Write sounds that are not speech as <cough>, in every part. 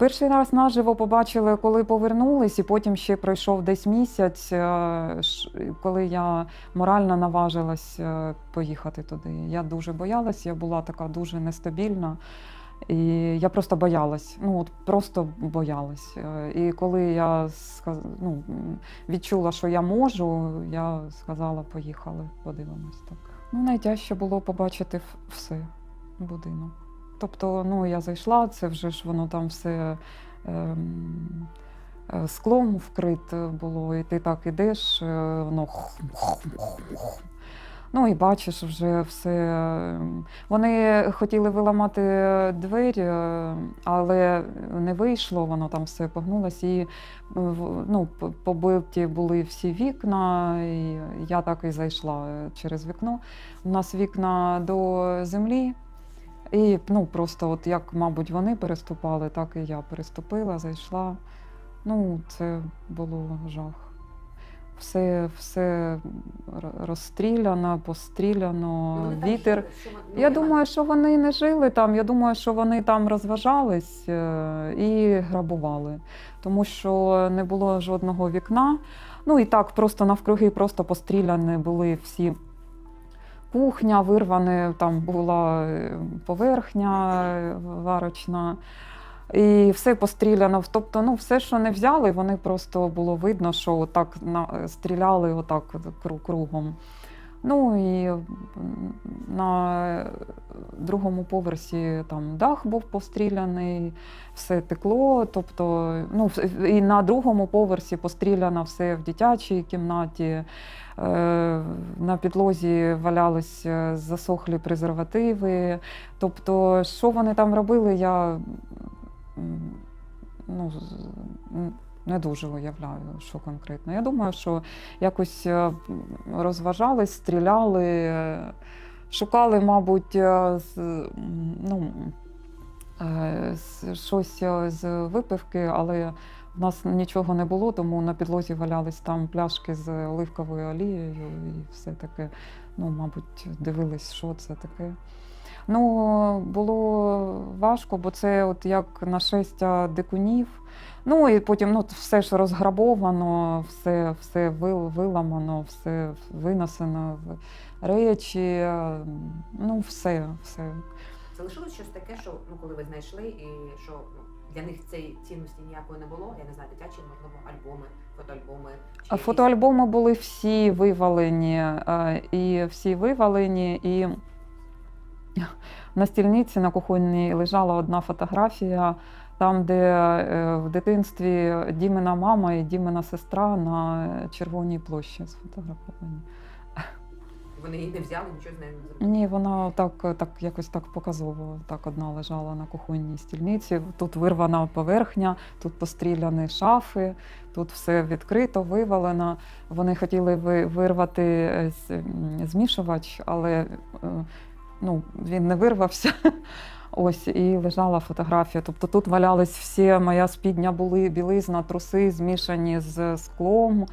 Перший раз наживо побачили, коли повернулись, і потім ще пройшов десь місяць, е, коли я морально наважилась е, поїхати туди. Я дуже боялась, я була така дуже нестабільна. І я просто боялась, ну от просто боялась. Е, І коли я сказ... ну, відчула, що я можу, я сказала, поїхали, подивимось так. Ну, найтяжче було побачити все будинок. Тобто, ну я зайшла, це вже ж воно там все ем, е, склом вкрите було, і ти так ідеш, е, воно хм, хм, хм. Ну і бачиш вже все. ем, Вони хотіли виламати двері, е, але не вийшло, воно там все погнулося. І е, ну, побиті були всі вікна, і я так і зайшла е, через вікно. У нас вікна до землі. І ну, просто, от як, мабуть, вони переступали, так і я переступила, зайшла. Ну, це було жах. Все, все розстріляно, постріляно, Ну, вони вітер. жили, вони- ну, Я думаю, що вони не жили там. Я думаю, що вони там розважались е, і грабували, тому що не було жодного вікна. Ну і так, просто навкруги, просто постріляні були всі. Кухня вирвана, там була е, поверхня е, варочна. І все постріляно. Тобто, ну, все, що не взяли, вони просто було видно, що отак стріляли отак кругом. Ну і на другому поверсі там дах був постріляний, все текло. Тобто, ну, і на другому поверсі постріляно все в дитячій кімнаті. Е, На підлозі валялись засохлі презервативи. Тобто, що вони там робили, я ну, не дуже уявляю, що конкретно. Я думаю, що якось е, розважались, стріляли, шукали, мабуть, е, ну, е, щось з випивки, але в нас нічого не було, тому на підлозі валялись там пляшки з оливковою олією і все таке. Ну, мабуть, дивились, що це таке. Ну, було важко, бо це от як нашестя дикунів. Ну і потім ну, все ж розграбовано, все, все вил- виламано, все винесено в речі. Ну, все, все. Залишилось щось таке, що ну коли ви знайшли, і що ну, для них цієї цінності ніякої не було. Я не знаю, дитячі, можливо, альбоми, фотоальбоми. Чи Фотоальбоми були всі вивалені, е, і всі вивалені, і на стільниці на кухонній лежала одна фотографія, там, де е, в дитинстві Дімина мама і Дімина сестра на Червоній площі сфотографовані. Вони її не взяли, нічого з нею не зробили. Ні, вона так, так якось так показово. Так одна лежала на кухонній стільниці. Тут вирвана поверхня, тут постріляні шафи, тут все відкрито, вивалено. Вони хотіли вирвати е, змішувач, але е, ну, він не вирвався. <laughs> Ось і лежала фотографія. Тобто тут валялись всі, моя спідня були білизна, труси змішані з склом.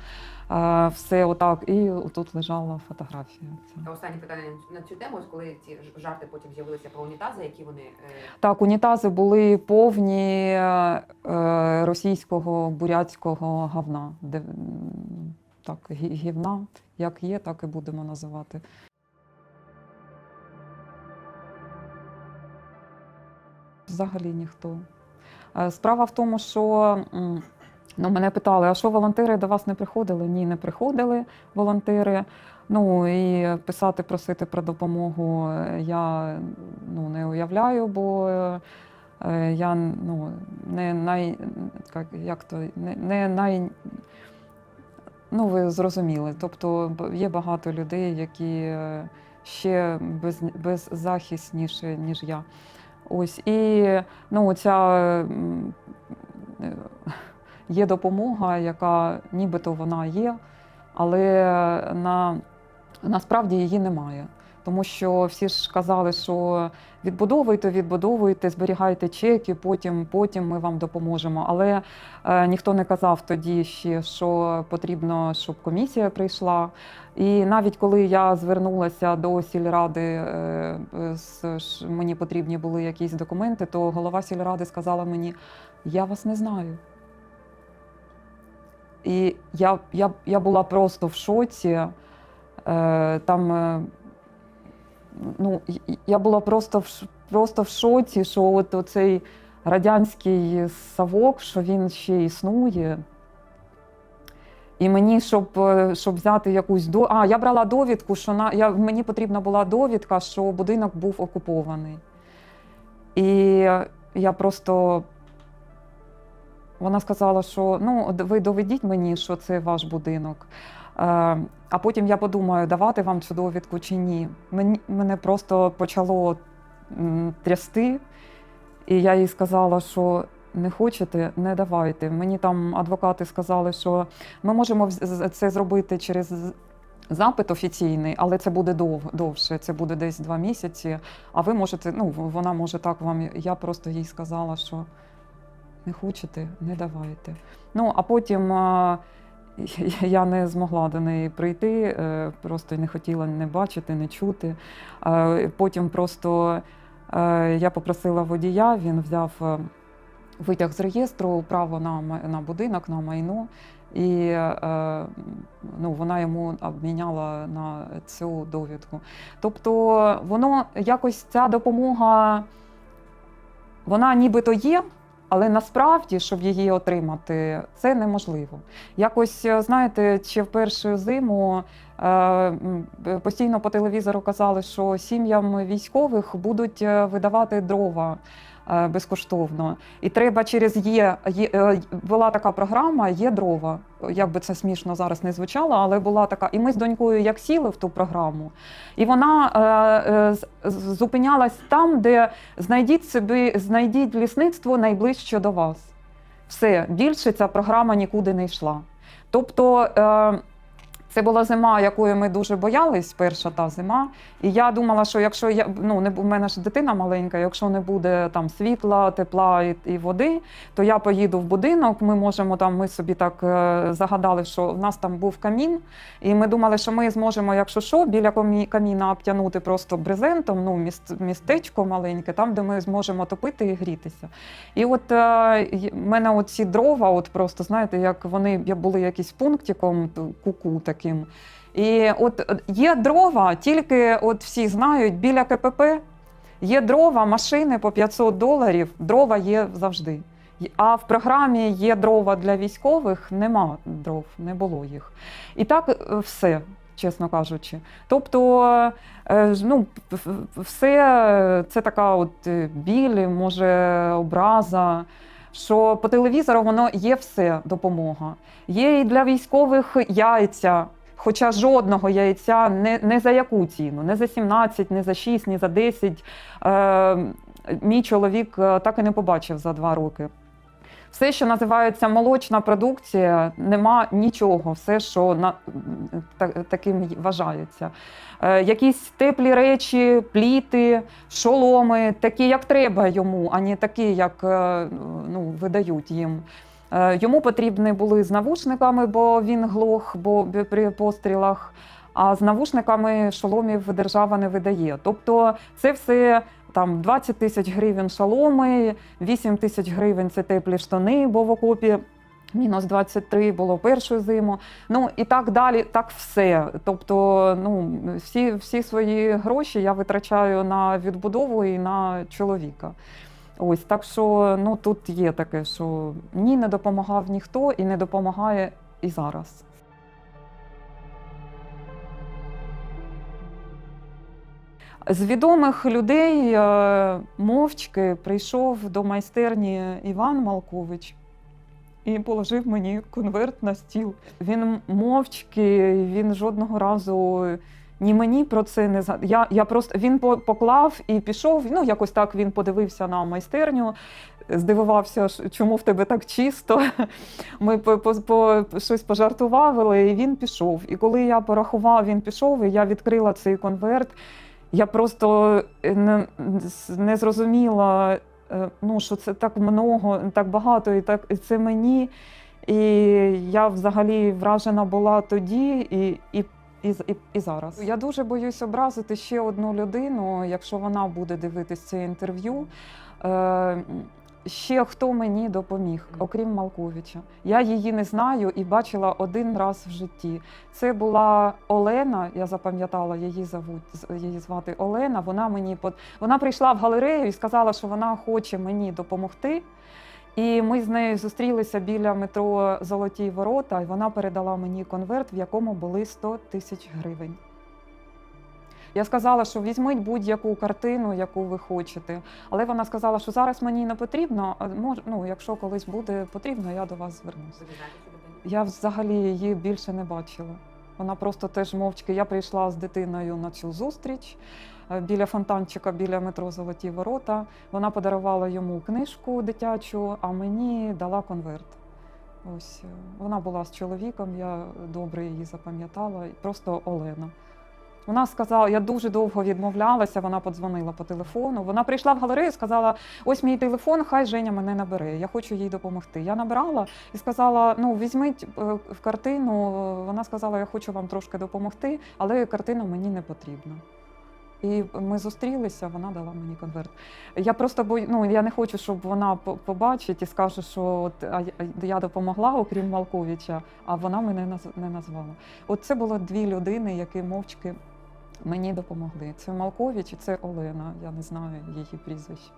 е, Все отак, і тут лежала фотографія. ця. А останнє питання на цю тему, коли ці жарти потім з'явилися про унітази, які вони е, Так, унітази були повні е, російського бурятського говна. Де, так, гівна, як є, так і будемо називати. Взагалі ніхто. Е, Справа в тому, що ну, мене питали, а що волонтери до вас не приходили? Ні, не приходили волонтери. Ну і писати, просити про допомогу я ну, не уявляю, бо е, я ну, не най, як, то, не, не най. Ну, ви зрозуміли. Тобто є багато людей, які е, ще без, беззахисніші, ніж я. Ось і ну, ця е, є допомога, яка нібито вона є, але на, насправді її немає. Тому що всі ж казали, що відбудовуйте, відбудовуйте, зберігайте чеки, потім, потім ми вам допоможемо. Але е, ніхто не казав тоді ще, що потрібно, щоб комісія прийшла. І навіть коли я звернулася до сільради, е, ж мені потрібні були якісь документи, то голова сільради сказала мені: Я вас не знаю. І я, я, я була просто в шоці. Е, там, е, ну, я була просто в, просто в шоці, що от оцей радянський совок, що він ще існує. І мені, щоб, е, щоб взяти якусь до. А, я брала довідку, що на... я... мені потрібна була довідка, що будинок був окупований. І я просто. Вона сказала, що ну, ви доведіть мені, що це ваш будинок. Е, а потім я подумаю, давати вам цю довідку чи ні. Мене просто почало трясти, і я їй сказала, що не хочете, не давайте. Мені там адвокати сказали, що ми можемо це зробити через запит офіційний, але це буде дов, довше, це буде десь два місяці. А ви можете, ну вона може так вам. Я просто їй сказала, що не хочете, не давайте. Ну а потім. <laughs> я не змогла до неї прийти, е, просто не хотіла не бачити, не чути. Потім просто е, я попросила водія, він взяв е, витяг з реєстру, право на, на будинок, на майно, і ну, вона йому обміняла на цю довідку. Тобто воно якось ця допомога, вона нібито є. Але насправді, щоб її отримати, це неможливо. Якось, е, знаєте, ще в першу зиму е, постійно по телевізору казали, що сім'ям військових будуть е, видавати дрова безкоштовно. І треба через є, є е, була така програма, є дрова. Як би це смішно зараз не звучало, але була така. І ми з донькою як сіли в ту програму, і вона е, е, зупинялась там, де знайдіть собі, знайдіть лісництво найближче до вас. Все, більше ця програма нікуди не йшла. Тобто е, це була зима, якої ми дуже боялись, перша та зима. І я думала, що якщо я ну не в мене ж дитина маленька, якщо не буде там світла, тепла і, і води, то я поїду в будинок. Ми можемо там. Ми собі так е, загадали, що в нас там був камін, і ми думали, що ми зможемо, якщо що, біля каміна обтягнути просто брезентом, ну міст, містечко маленьке, там, де ми зможемо топити і грітися. І от е, в мене оці дрова, от просто знаєте, як вони були якийсь пунктиком, куку таким. І от є дрова, тільки от всі знають, біля КПП є дрова, машини по 500 доларів, дрова є завжди. А в програмі є дрова для військових, нема дров, не було їх. І так е, все, чесно кажучи. Тобто, е, ну, все е, це така от біль, може, образа. Що по телевізору воно є все допомога. Є і для військових яйця, хоча жодного яйця не, не за яку ціну, не за 17, не за 6, не за 10. Е, мій чоловік е, так і не побачив за два роки. Все, що називається молочна продукція, нема нічого, все, що на, та, таким вважається. Е, якісь теплі речі, пліти, шоломи, такі, як треба йому, а не такі, як е, ну, видають їм. Е, Йому потрібні були з навушниками, бо він глох, бо при пострілах. А з навушниками шоломів держава не видає. Тобто це все там 20 тисяч гривень шоломи, 8 тисяч гривень це теплі штани, бо в окопі мінус 23 було першу зиму. Ну і так далі, так все. Тобто, ну всі, всі свої гроші я витрачаю на відбудову і на чоловіка. Ось так що ну тут є таке, що ні, не допомагав ніхто і не допомагає і зараз. З відомих людей е, мовчки прийшов до майстерні Іван Малкович і положив мені конверт на стіл. Він мовчки, він жодного разу ні мені про це не за я, я просто він поклав і пішов. Ну якось так він подивився на майстерню, здивувався, чому в тебе так чисто. <laughs> Ми по, по, по щось пожартували, і він пішов. І коли я порахував, він пішов, і я відкрила цей конверт. Я просто е, не, не зрозуміла, е, ну, що це так много, так багато, і так і це мені. І я взагалі вражена була тоді і, і, і, і, зараз. Я дуже боюсь образити ще одну людину, якщо вона буде дивитися це інтерв'ю. Е, Ще хто мені допоміг, окрім Малковича. Я її не знаю і бачила один раз в житті. Це була Олена. Я запам'ятала її зовуть, її звати Олена. Вона мені под... вона прийшла в галерею і сказала, що вона хоче мені допомогти. І ми з нею зустрілися біля метро Золоті Ворота, і вона передала мені конверт, в якому були 100 тисяч гривень. Я сказала, що візьміть будь-яку картину, яку ви хочете. Але вона сказала, що зараз мені не потрібно. Ну, якщо колись буде потрібно, я до вас звернуся. Я взагалі її більше не бачила. Вона просто теж мовчки. Я прийшла з дитиною на цю зустріч е, біля фонтанчика, біля метро Золоті Ворота. Вона подарувала йому книжку дитячу, а мені дала конверт. Ось е, вона була з чоловіком, я добре її запам'ятала. Просто Олена. Вона сказала, я дуже довго відмовлялася. Вона подзвонила по телефону. Вона прийшла в галерею, сказала: ось мій телефон, хай Женя мене набере. Я хочу їй допомогти. Я набрала і сказала: ну візьміть е, в картину. Вона сказала, я хочу вам трошки допомогти, але картина мені не потрібна. І ми зустрілися, вона дала мені конверт. Я просто бо ну, я не хочу, щоб вона по- побачить і скаже, що от а я- допомогла, окрім Малковича, а вона мене не назвала. От це було дві людини, які мовчки мені допомогли. Це Малкович і це Олена. Я не знаю її прізвище.